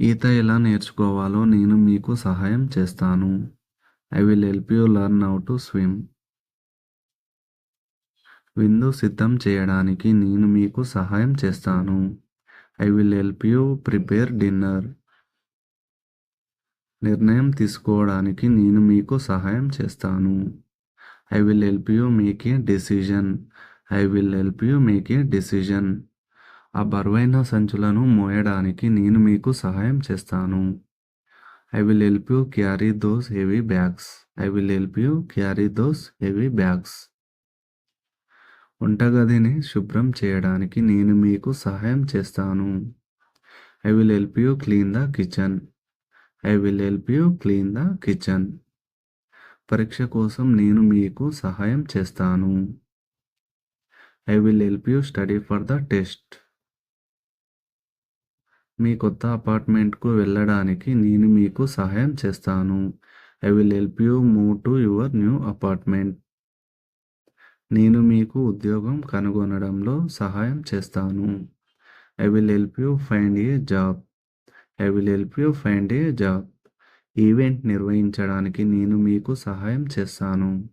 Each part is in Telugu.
ఈత ఎలా నేర్చుకోవాలో నేను మీకు సహాయం చేస్తాను. I will help you learn how to swim విందు సిద్ధం చేయడానికి నేను మీకు సహాయం చేస్తాను. I will help you prepare dinner నిర్ణయం తీసుకోవడానికి నేను మీకు సహాయం చేస్తాను. I will help you make a decision I will help you make a decision ఆ బరువైన సంచులను మోయడానికి నేను మీకు సహాయం చేస్తాను. I will help you carry those heavy bags I will help you carry those heavy bags వంటగదిని శుభ్రం చేయడానికి నేను మీకు సహాయం చేస్తాను. I will help you clean the kitchen I will help you clean the kitchen పరీక్ష కోసం నేను మీకు సహాయం చేస్తాను. I will help you study for the test మీ కొత్త అపార్ట్మెంట్కు వెళ్ళడానికి నేను మీకు సహాయం చేస్తాను. I will help you move to your new apartment. నేను మీకు ఉద్యోగం కనుగొనడంలో సహాయం చేస్తాను. I will help you find a job. I will help you find a job. Event నిర్వహించడానికి నేను మీకు సహాయం చేస్తాను.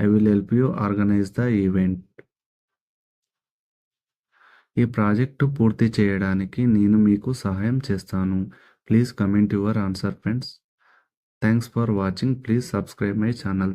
I will help you organise the event. ఈ ప్రాజెక్టు పూర్తి చేయడానికి నేను మీకు సహాయం చేస్తాను. Please comment your answer friends. Thanks for watching. Please subscribe my channel.